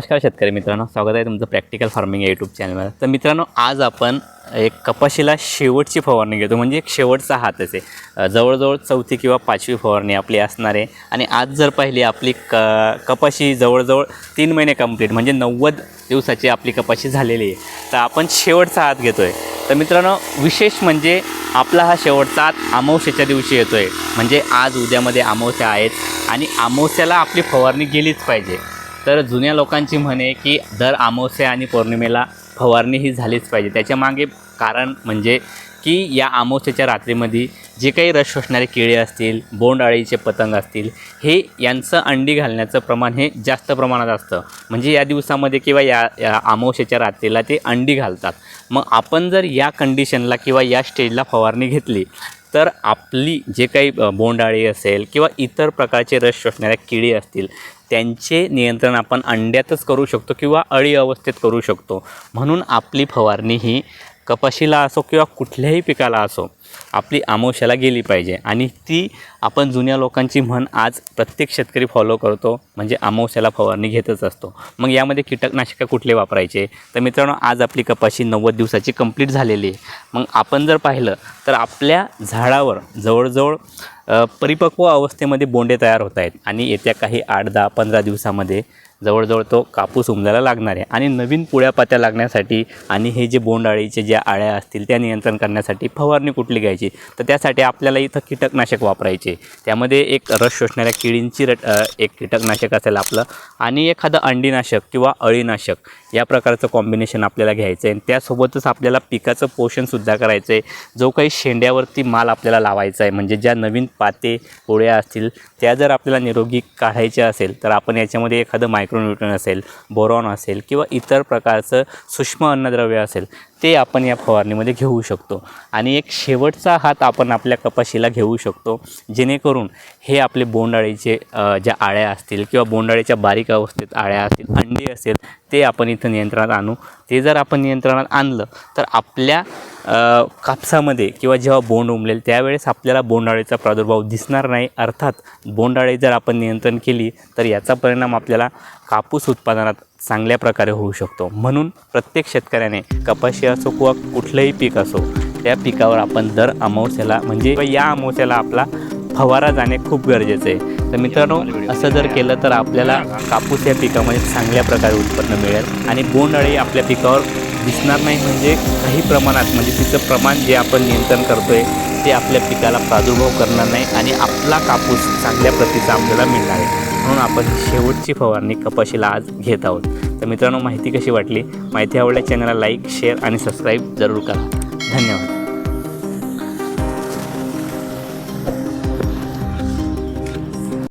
नमस्कार शेतकरी मित्रांनो स्वागत आहे तुमचं प्रॅक्टिकल फार्मिंग या यूट्यूब चॅनलवर तर मित्रांनो आज आपण एक कपाशीला शेवटची फवारणी घेतो. म्हणजे एक शेवटचा हातच आहे जवळजवळ चौथी किंवा पाचवी फवारणी आपली असणार आहे. आणि आज जर पाहिली आपली क कपाशी जवळजवळ तीन महिने कंप्लीट म्हणजे नव्वद दिवसाची आपली कपाशी झालेली आहे. तर आपण शेवटचा हात घेतो आहे तर मित्रांनो विशेष म्हणजे आपला हा शेवटचा हात अमावस्याच्या दिवशी येतो आहे म्हणजे आज उद्यामध्ये अमावस्या आहेत आणि अमावस्याला आपली फवारणी गेलीच पाहिजे. तर जुन्या लोकांची म्हणे की दर अमावस्या आणि पौर्णिमेला फवारणी ही झालीच पाहिजे. त्याच्यामागे कारण म्हणजे की या आमोसेच्या रात्रीमध्ये जे काही रस शोषणारे किडे असतील बोंडअळीचे पतंग असतील हे यांचं अंडी घालण्याचं प्रमाण हे जास्त प्रमाणात असतं. म्हणजे या दिवसामध्ये किंवा या या रात्रीला ते अंडी घालतात. मग आपण जर या कंडिशनला किंवा या स्टेजला फवारणी घेतली तर आपली जे काही बोंडाळी असेल किंवा इतर प्रकारचे रस शोषणाऱ्या किडी असतील त्यांचे नियंत्रण आपण अंड्यातच करू शकतो किंवा अळी अवस्थेत करू शकतो. म्हणून आपली फवारणी ही कपाशीला असो किंवा कुठल्याही पिकाला असो आपली आमोशाला गेली पाहिजे. आणि ती आपण जुन्या लोकांची म्हण आज प्रत्येक शेतकरी फॉलो करतो. म्हणजे आमोशाला फवारणी घेतच असतो. मग यामध्ये कीटकनाशकं कुठले वापरायचे? तर मित्रांनो आज आपली कपाशी नव्वद दिवसाची कंप्लीट झालेली आहे. मग आपण जर पाहिलं तर आपल्या झाडावर जवळजवळ परिपक्व अवस्थेमध्ये बोंडे तयार होत आहेत. आणि येत्या काही आठ दहा पंधरा दिवसामध्ये जवळजवळ तो कापूस उमजायला लागणार आहे. आणि नवीन पुळ्या पात्या लागण्यासाठी आणि हे जे बोंडअळीचे ज्या आळ्या असतील त्या नियंत्रण करण्यासाठी फवारणी कुठली घ्यायची? तर त्यासाठी आपल्याला इथं कीटकनाशक वापरायचे. त्यामध्ये एक रस शोषणाऱ्या किडींची रट एक कीटकनाशक असेल आपलं आणि एखादं अंडीनाशक किंवा अळीनाशक या प्रकारचं कॉम्बिनेशन आपल्याला घ्यायचं आहे. आणि त्यासोबतच आपल्याला पिकाचं पोषणसुद्धा करायचं आहे. जो काही शेंड्यावरती माल आपल्याला लावायचा आहे म्हणजे ज्या नवीन पाते पोळ्या असतील त्या जर आपल्याला निरोगी काढायच्या असेल तर आपण याच्यामध्ये एखादं मायक्रोन्युट्रन असेल बोरॉन असेल किंवा इतर प्रकारचं सूक्ष्म अन्नद्रव्य असेल ते आपण या फवारणीमध्ये घेऊ शकतो. आणि एक शेवटचा हात आपण आपल्या कपाशीला घेऊ शकतो. जेणेकरून हे आपले बोंडाळीचे ज्या आळ्या असतील किंवा बोंडाळीच्या बारीक अवस्थेत आळ्या असतील अंडी असेल ते आपण इथं नियंत्रणात आणू. ते जर आपण नियंत्रणात आणलं तर आपल्या कापसामध्ये किंवा जेव्हा बोंड उमलेल त्यावेळेस आपल्याला बोंडाळीचा प्रादुर्भाव दिसणार नाही. अर्थात बोंडाळी जर आपण नियंत्रण केली तर याचा परिणाम आपल्याला कापूस उत्पादनात चांगल्या प्रकारे होऊ शकतो. म्हणून प्रत्येक शेतकऱ्याने कपाशी असो किंवा कुठलंही पीक असो त्या पिकावर आपण दर अमावस्याला म्हणजे या अमावस्याला आपला फवारा जाणे खूप गरजेचं आहे. तर मित्रांनो असं जर केलं तर आपल्याला कापूस या पिकामध्ये चांगल्या प्रकारे उत्पन्न मिळेल आणि बोंडअळी आपल्या पिकावर दिसणार नाही. म्हणजे काही प्रमाणात म्हणजे तिचं प्रमाण जे आपण नियंत्रण करतो आहे ते आपल्या पिकाला प्रादुर्भाव करणार नाही आणि आपला कापूस चांगल्या प्रतीचा आपल्याला मिळणार आहे. म्हणून आपण शेवटची फवारणी कपाशीला आज घेत आहोत. तर मित्रांनो माहिती कशी वाटली? माहिती आवडल्या चॅनलला लाईक शेअर आणि सबस्क्राईब जरूर करा. धन्यवाद.